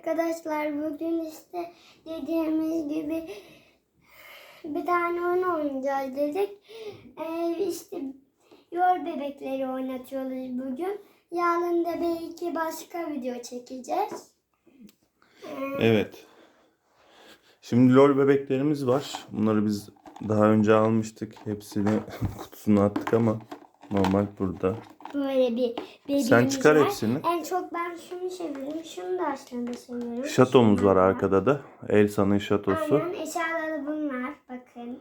arkadaşlar bugün işte dediğimiz gibi bir tane oyun oynayacağız dedik. Ee, işte yol bebekleri oynatıyoruz bugün. Yarın da belki başka video çekeceğiz. Evet. Şimdi lol bebeklerimiz var. Bunları biz daha önce almıştık. Hepsini kutusuna attık ama normal burada. Böyle bir bebeğimiz Sen çıkar var. hepsini. En çok ben şunu seviyorum. Şunu da aslında seviyorum. Şatomuz var arkada da. Elsa'nın şatosu. Aynen eşyaları bunlar. Bakın.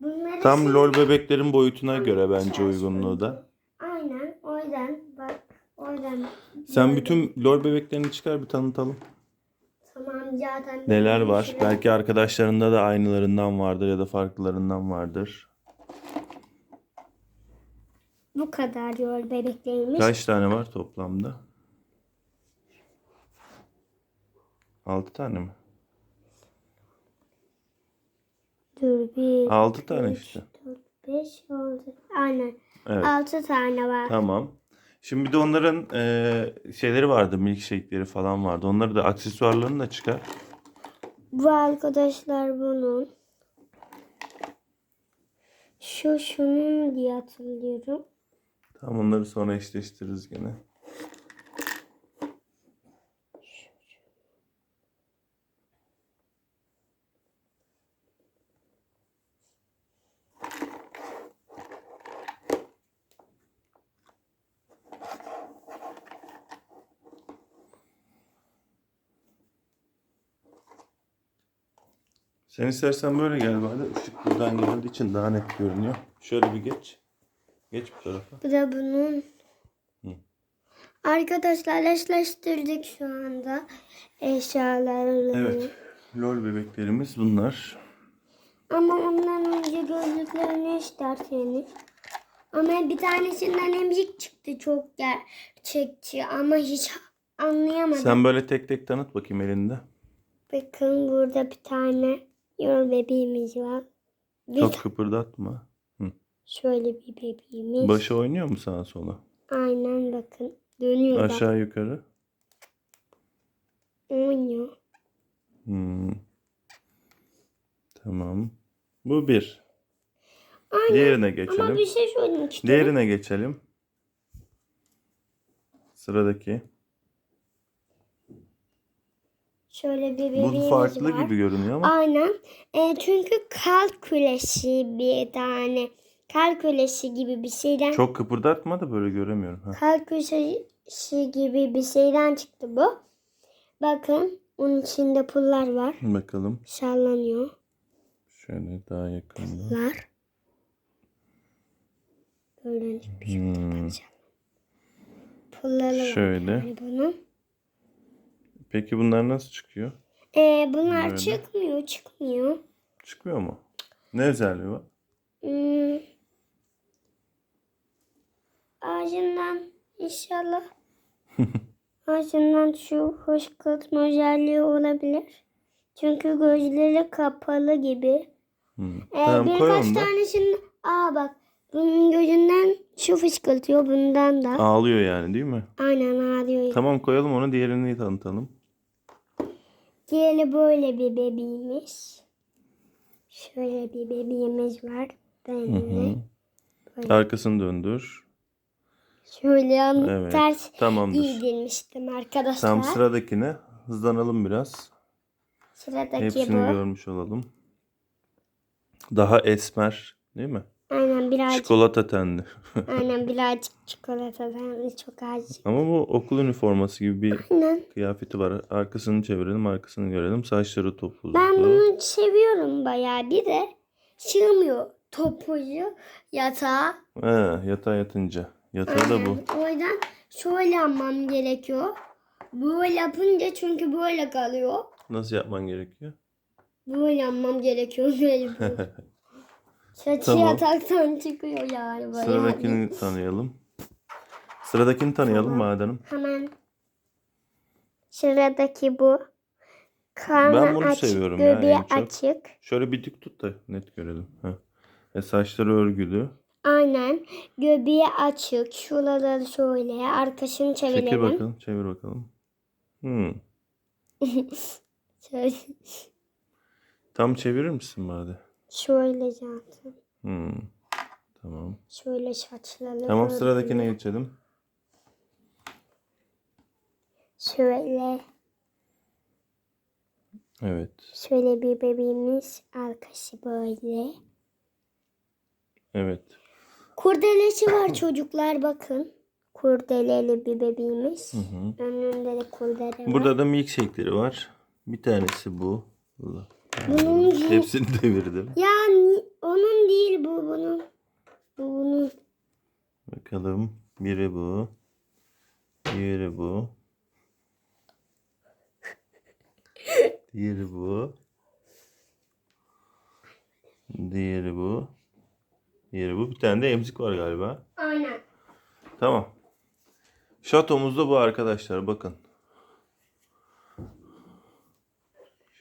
Bunları Tam şimdi- lol bebeklerin boyutuna göre bence uygunluğu da. Aynen. O yüzden bak. O yüzden. Sen bütün lol bebeklerini çıkar bir tanıtalım. Tamam zaten. Neler var? Şöyle- Belki arkadaşlarında da aynılarından vardır ya da farklılarından vardır. Bu kadar yol bebeklerimiz. Kaç tane var toplamda? 6 tane mi? Dur bir. 6 tane işte. 4, 5, 6. Aynen. Evet. 6 tane var. Tamam. Şimdi bir de onların eee, şeyleri vardı, milkshake'leri falan vardı. Onları da aksesuarlarını da çıkar. Bu arkadaşlar bunun. Şu şunun diye hatırlıyorum. Tamam onları sonra eşleştiririz gene. Sen istersen böyle gel bari. Işık buradan geldiği için daha net görünüyor. Şöyle bir geç. Geç bu tarafa. Bu da bunun. Hı. Arkadaşlar eşleştirdik şu anda eşyalarını. Evet. LOL bebeklerimiz bunlar. Ama ondan önce gözlüklerini isterseniz. Ama bir tanesinden emzik çıktı çok gerçekçi ama hiç anlayamadım. Sen böyle tek tek tanıt bakayım elinde. Bakın burada bir tane yol bebeğimiz var. Bir Çok kıpırdatma. Şöyle bir bebeğimiz. Başı oynuyor mu sağa sola? Aynen bakın. Dönüyor. Aşağı yukarı. Oynuyor. Hmm. Tamam. Bu bir. Aynen. Diğerine Ama geçelim. bir şey söylemek istiyorum. Diğerine geçelim. Sıradaki. Şöyle bir Bu bebeğimiz farklı var. gibi görünüyor ama. Aynen. E, çünkü kal küresi bir tane. Kal küresi gibi bir şeyden. Çok kıpırdatma da böyle göremiyorum. Ha. Kal küresi gibi bir şeyden çıktı bu. Bakın onun içinde pullar var. Bakalım. Sallanıyor. Şöyle daha yakında. Pullar. Gördüğünüz gibi Hmm. pulları var. Şöyle. Yani bunun. Peki bunlar nasıl çıkıyor? E, bunlar Böyle. çıkmıyor, çıkmıyor. Çıkmıyor mu? Ne özelliği var? Hmm. Ağacından inşallah ağacından şu hoşgörtme özelliği olabilir. Çünkü gözleri kapalı gibi. Hmm. Ee, Tamam birkaç tanesinin aa bak bunun gözünden şu fışkırtıyor bundan da. Ağlıyor yani değil mi? Aynen ağrıyor. Tamam koyalım onu diğerini tanıtalım. Diğeri böyle bir bebeğimiz. Şöyle bir bebeğimiz var. Hı hı. Arkasını döndür. Şöyle yan Evet. ters Tamamdır. giydirmiştim arkadaşlar. Tam sıradakine hızlanalım biraz. Sıradaki Hepsini bu. görmüş olalım. Daha esmer değil mi? Aynen birazcık, Çikolata tenli. aynen birazcık çikolatadan çok az. Ama bu okul üniforması gibi bir Aynen. kıyafeti var. Arkasını çevirelim, arkasını görelim. Saçları topuzlu. Ben bunu seviyorum bayağı. Bir de sığmıyor topuzu yatağa. He, yatağa yatınca. Yatağı da bu. Aynen. O yüzden şöyle yapmam gerekiyor. Böyle yapınca çünkü böyle kalıyor. Nasıl yapman gerekiyor? Böyle yapmam gerekiyor mecbur. Saçı Tamam. yataktan çıkıyor yani böyle. Sıradakini tanıyalım. Sıradakini tanıyalım madem. Hemen sıradaki bu. Karnı Ben bunu açık, seviyorum ya göbeği en çok. açık. Şöyle bir dik tut da net görelim. Heh. E, saçları örgülü. Aynen. Göbeği açık. Şuraları şöyle. Arkasını çevirelim. Çekil bakalım. Çevir bakalım. Hmm. Şöyle, Tam çevirir misin bari? şöyle zaten. Hmm. Tamam. Şöyle saçları. Tamam sıradakine geçelim. Şöyle. Evet. Şöyle bir bebeğimiz. Arkası böyle. Evet. Kurdelesi var çocuklar bakın. Kurdeleli bir bebeğimiz. Hı hı. Önünde de kurdele var. Burada da milkshake'leri var. Bir tanesi bu. Allah. Bunun Hepsini devirdim. Ya ni- onun değil bu bunun. Bu bunun. Bakalım. Biri bu. Diğeri bu. Diğeri bu. Diğeri bu. Diğeri bu. Bir tane de emzik var galiba. Aynen. Tamam. Şatomuz da bu arkadaşlar. Bakın.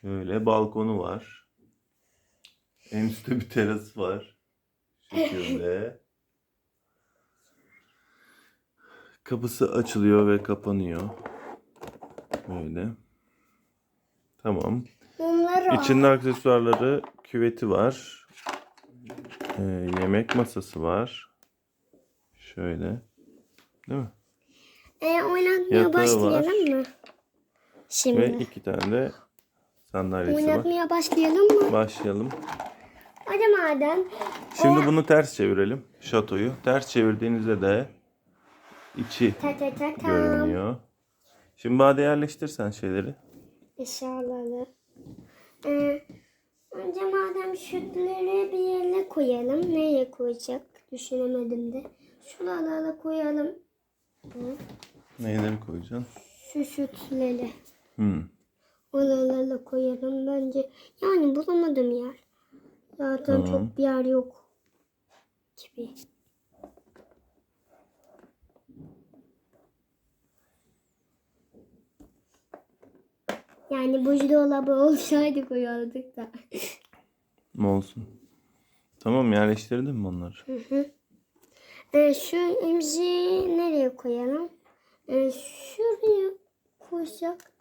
Şöyle balkonu var. En üstte bir teras var. Şekilde. Kapısı açılıyor ve kapanıyor. Böyle. Tamam. Bunlar. İçinde aksesuarları, küveti var. Ee, yemek masası var. Şöyle. Değil mi? E, oynatmaya Yatağı başlayalım mı? Şimdi. Ve iki tane de sandalyesi var. Oynatmaya başlayalım mı? Başlayalım. Hadi madem. Şimdi bunu ters çevirelim. Şatoyu. Ters çevirdiğinizde de içi Ta ta ta ta. görünüyor. Şimdi bade yerleştirsen şeyleri. Eşyaları. Ee, önce madem sütleri bir yerine koyalım. Nereye koyacak? Düşünemedim de. Şuralara koyalım. Hı. Neyleri koyacaksın? Şu sütleri. Hmm. Oralara koyalım bence. Yani bulamadım yer. Zaten Tamam. çok bir yer yok. Gibi. Yani buzdolabı olsaydı koyardık da. Olsun. Tamam yerleştirdin mi onları? Ee, şu emziği nereye koyalım? Ee, şuraya koysak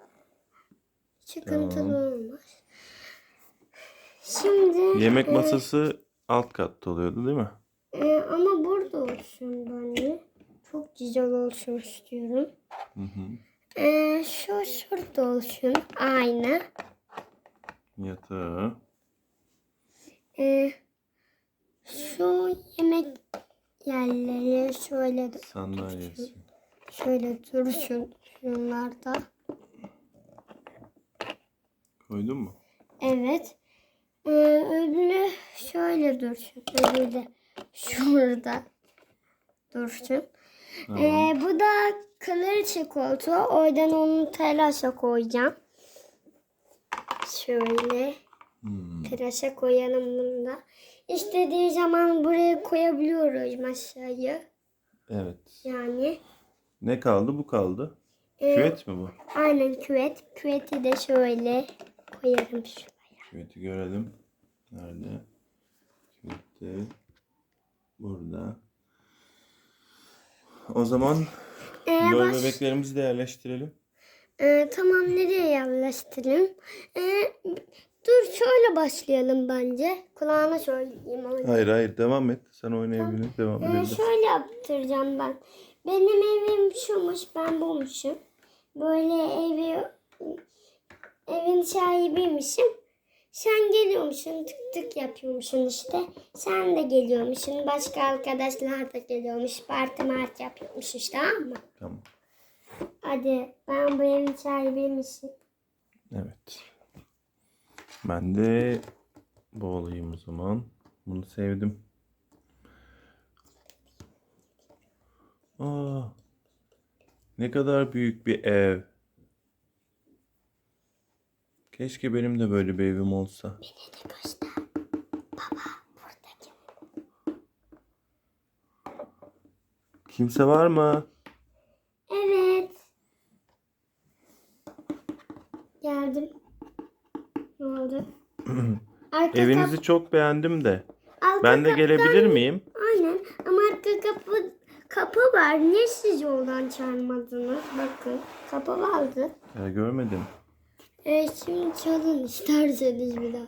sıkıntılı olmaz. Şimdi Yemek e, masası alt katta oluyordu değil mi? e, ama burada olsun bence. Çok güzel olsun istiyorum. Hı hı. Ee, şu şurada olsun. Aynı. Yatağı. Ee, şu yemek yerleri şöyle Sandalyesi. şöyle dursun şunlarda. Koydun mu? Evet. Ee, öbürü şöyle dursun. Öbürü de şurada dursun. Tamam. Ee, bu da kraliçe koltuğu. Oradan onu telaşa koyacağım. Şöyle Hmm. telaşa koyalım bunu da. İstediği zaman buraya koyabiliyoruz aşağıya. Evet. Yani Ne kaldı? Bu kaldı. Ee, Küvet mi bu? aynen küvet. Küveti de şöyle koyalım şuraya. Küveti görelim. Nerede? Küveti. Burada. O zaman Ee, yol baş- bebeklerimizi de yerleştirelim. Ee, tamam nereye yerleştirelim? Ee, dur şöyle başlayalım bence. Kulağına söyleyeyim onu. Hayır hayır devam et. Sen oynayabilirsin. Devam Ee, şöyle yaptıracağım ben. Benim evim şumuş, ben bulmuşum. Böyle evi evin sahibiymişim. Sen geliyormuşsun, tık tık yapıyormuşsun işte. Sen de geliyormuşsun, başka arkadaşlar da geliyormuş. Parti mart yapıyormuş işte tamam mı? Tamam. Hadi ben bu evin sahibiymişim. Evet. Ben de bu olayım o zaman. Bunu sevdim. Aa, ne kadar büyük bir ev. Keşke benim de böyle bir evim olsa. Beni de göster. Baba buradaki. Kimse var mı? Evet. Geldim. Ne oldu? Arka Evinizi kap- çok beğendim de. arka Ben de kapıdan- gelebilir miyim? Aynen ama arka kapı kapı var. Niye siz yoldan çağırmadınız? Bakın kapı vardı. Ya görmedim. E, şimdi çalın isterseniz bir daha.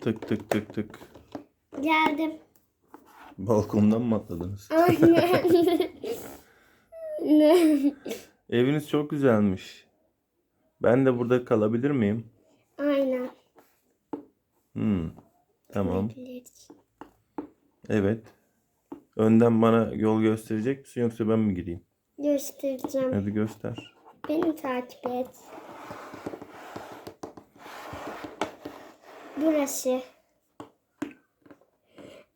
Tık tık tık tık. Geldim. Balkondan mı atladınız? Aynen. ne? Eviniz çok güzelmiş. Ben de burada kalabilir miyim? Aynen. Hmm. Tamam. Evet. Önden bana yol gösterecek misin yoksa ben mi gireyim? Göstereceğim. Hadi göster. Beni takip et. Burası.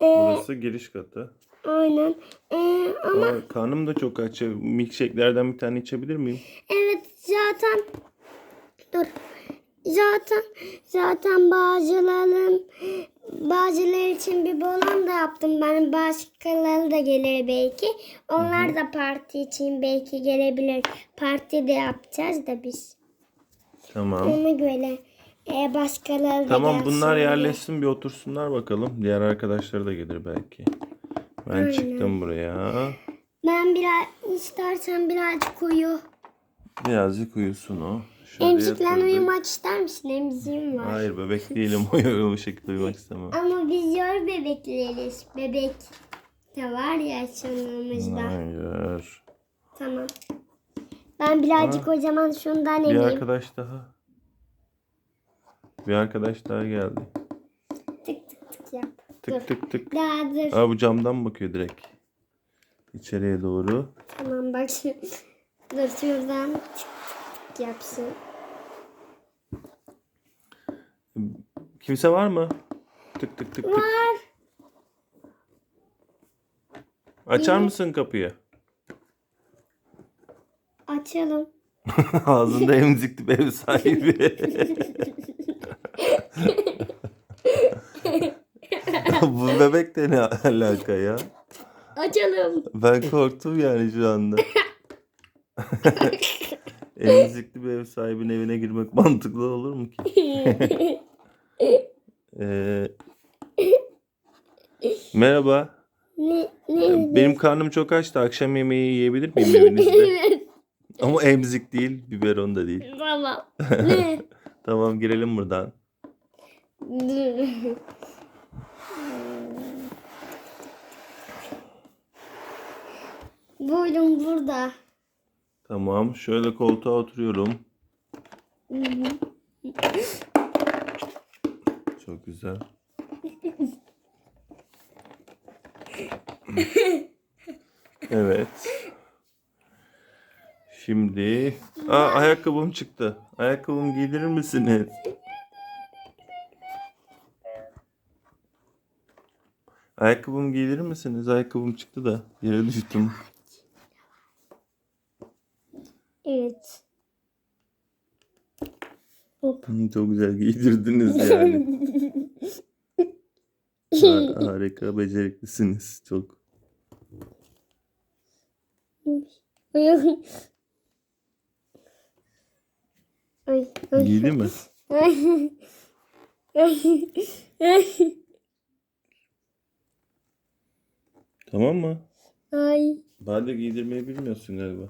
Ee, Burası giriş katı. aynen. Ee, ama Aa, karnım da çok aç. Milkshake'lerden bir tane içebilir miyim? evet zaten dur. Zaten zaten bazıların bazıları için bir balon da yaptım ben. Başkaları da gelir belki. Onlar da parti için belki gelebilir. Parti de yapacağız da biz. Tamam. Ona göre e, başkaları da Tamam gelsin bunlar diye. yerleşsin bir otursunlar bakalım. Diğer arkadaşları da gelir belki. Ben Aynen. çıktım buraya. Ben biraz istersen birazcık uyu. Birazcık uyusun o. Şöyle Emziklen yatırdık. uyumak ister misin? Emziğim var. Hayır bebek değilim. O, o şekilde uyumak istemem. Ama biz yor bebekleriz. Bebek de var ya çanağımızda. Hayır. Tamam. Ben birazcık o zaman şundan Bir emeyim. arkadaş daha. Bir arkadaş daha geldi. Tık tık tık yap. Tık Dur. tık tık. Daha dur. Aa bu camdan bakıyor direkt. İçeriye doğru. Tamam bak şu. Dur şuradan tık tık tık yapsın. Kimse var mı? Tık tık tık tık. Var. Açar mısın kapıyı? Açalım. Ağzında emzikli bir ev sahibi. Bu bebek de ne alaka ya? Açalım. Ben korktum yani şu anda. emzikli bir ev sahibinin evine girmek mantıklı olur mu ki? Ee, merhaba. ne, ne? Benim karnım çok açtı. Akşam yemeği yiyebilir miyim evinizde? Ama emzik değil, biberon da değil. Tamam. Ne? Tamam girelim buradan. Buyurun burada. Tamam. Şöyle koltuğa oturuyorum. Çok güzel. Evet. Şimdi Aa, ayakkabım çıktı. Ayakkabımı giydirir misiniz? Ayakkabımı giydirir misiniz? Ayakkabım çıktı da yere düştüm. Evet. Hop. Çok güzel giydirdiniz yani. Ha- harika, beceriklisiniz. Çok. Giydi mi? Ay. Ay. Ay. Tamam mı? Ay. Bade giydirmeyi bilmiyorsun galiba.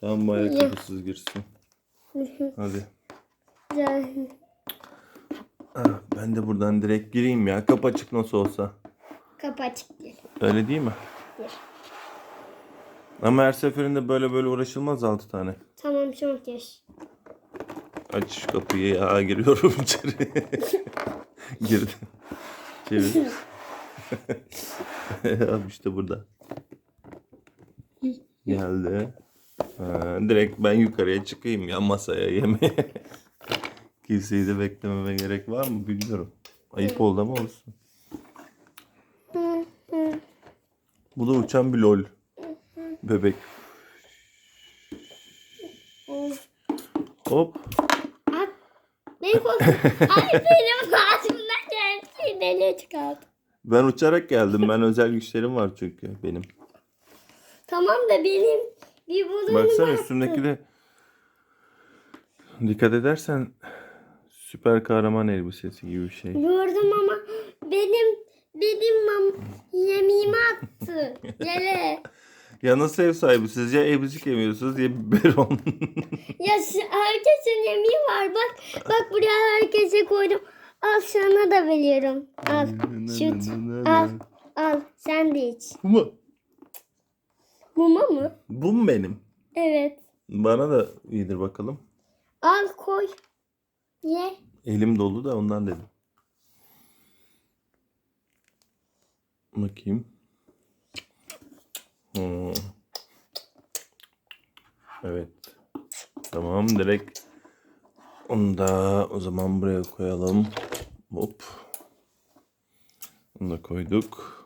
Tamam bu ayakkabısız girsin. Hadi. Ah, ben de buradan direkt gireyim ya. Kapı açık nasıl olsa. Kapı açık değil. Öyle değil mi? Değil. Ama her seferinde böyle böyle uğraşılmaz altı tane. Tamam çok yaş. Aç şu kapıyı ya giriyorum içeri. Girdim. Çevir. Abi işte burada. Geldi. Ha, direkt ben yukarıya çıkayım ya masaya yemeğe. Kimseyi de beklememe gerek var mı bilmiyorum. Ayıp oldu ama olsun. Bu da uçan bir lol. Bebek. Hop. At. Benim korkum. Ay benim ağzımdan geldi. Deliğe çıkardı. Ben uçarak geldim. Ben özel güçlerim var çünkü benim. Tamam da benim bir bulunumu Baksana attı. üstümdeki de dikkat edersen süper kahraman elbisesi gibi bir şey. Gördüm ama benim benim mam yemeğimi attı. Yere. Ya nasıl ev sahibi siz? Ya emzik yemiyorsunuz ya biberon. Ya herkesin yemeği var. Bak bak buraya herkese koydum. Al sana da veriyorum. Al. Süt. Al. Al. Sen de iç. Bu mu? Muma mı? Bu mu benim? Evet. Bana da iyidir bakalım. Al koy. Ye. Elim dolu da ondan dedim. Bakayım. Hmm. Evet. Tamam direkt onu da o zaman buraya koyalım. Hop. Onu da koyduk.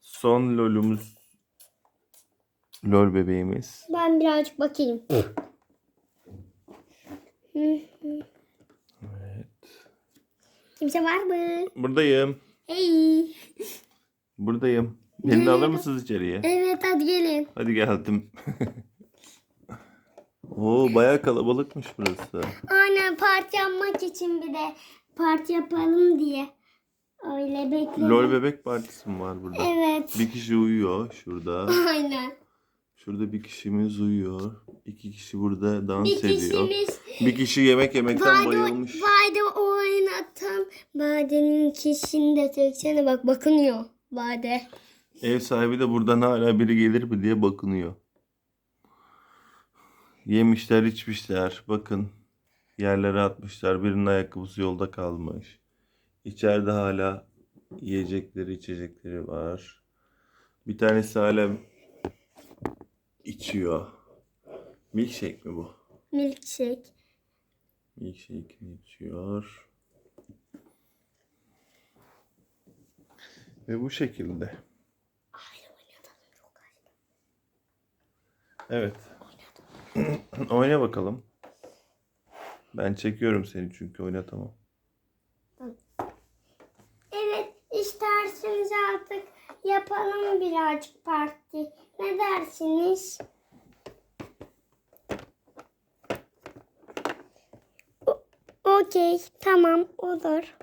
Son lolumuz lol bebeğimiz. Ben birazcık bakayım. Evet. Kimse var mı? Buradayım. Hey. Buradayım. Beni de alır mısınız içeriye? Evet hadi gelin. Hadi geldim. Oo bayağı kalabalıkmış burası. Aynen parti yapmak için bir de parti yapalım diye. Öyle bekledim. Lol bebek partisi mi var burada? Evet. Bir kişi uyuyor şurada. Aynen. Şurada bir kişimiz uyuyor. İki kişi burada dans Bir ediyor. kişimiz Bir kişi yemek yemekten Bade, bayılmış. Bade oynatan Bade'nin kişini de çeksene bak bakınıyor Bade. Ev sahibi de buradan hala biri gelir mi diye bakınıyor. Yemişler içmişler. Bakın. Yerlere atmışlar. Birinin ayakkabısı yolda kalmış. İçeride hala yiyecekleri içecekleri var. Bir tanesi hala içiyor. Milkshake mi bu? Milkshake. Milkshake'ini içiyor. Ve bu şekilde. Evet. Oyna bakalım. Ben çekiyorum seni çünkü oynatamam. Evet isterseniz artık yapalım birazcık parti. Ne dersiniz? Okey tamam olur.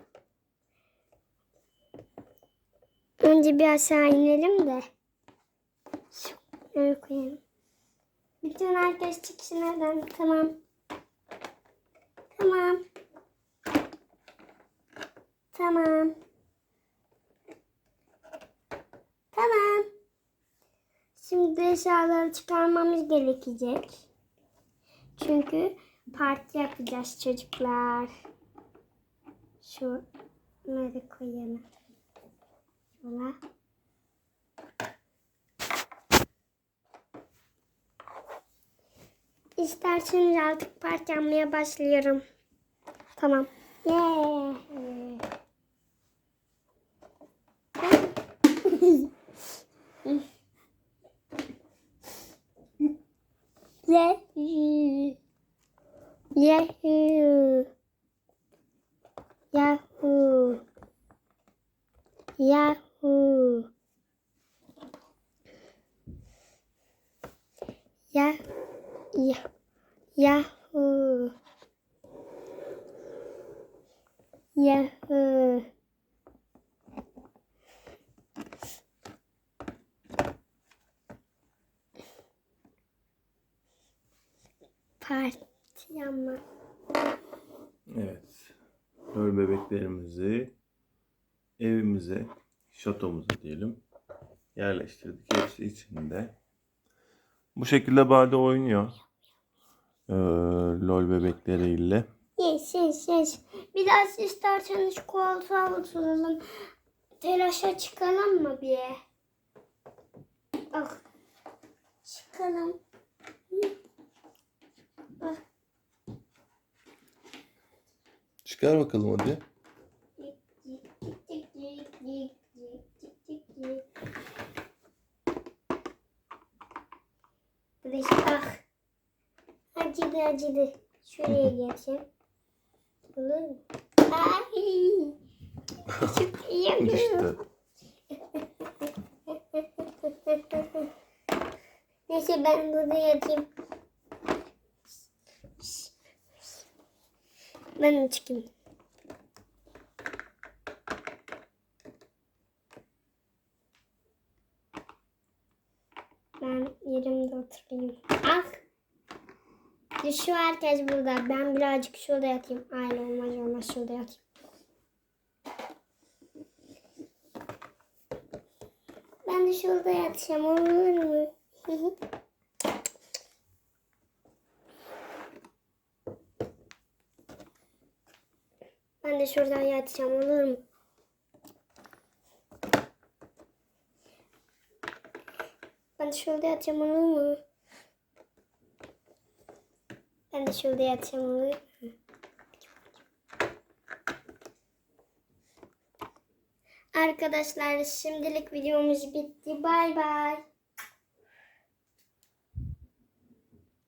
Önce bir aşağı inelim de. Şöyle koyalım. Bütün herkes çıksın neden? Tamam. Tamam. Tamam. Tamam. Şimdi eşyaları çıkarmamız gerekecek. Çünkü parti yapacağız çocuklar. Şunları koyalım. Şuna. İsterseniz artık parti yapmaya başlıyorum. Tamam. Yeah. Yahoo! Yahoo! Yahoo! Yahoo! Yah Yahoo! Yahoo! Parti ama. Evet. Lol bebeklerimizi evimize, şatomuza diyelim yerleştirdik. Hepsi içinde. Bu şekilde Bade oynuyor. Ee, lol bebekleriyle. Yes, yes, yes. Biraz isterseniz koltuğa oturalım. Telaşa çıkalım mı bir? Ah. Çıkalım. Çıkar bakalım hadi. Burası ah. Acıdı acıdı. Şuraya geçeyim. Mu? Ay. Çok iyi. Düştü. Neyse ben burada yatayım. Ben çıkayım. Şu herkes burada. Ben birazcık şurada yatayım. Aynen olmaz olmaz şurada yatayım. Ben de şurada yatacağım olur mu? ben de şurada yatacağım olur mu? Ben de şurada yatacağım olur mu? Ben de şurada yatacağım olur? Arkadaşlar şimdilik videomuz bitti. Bay bay.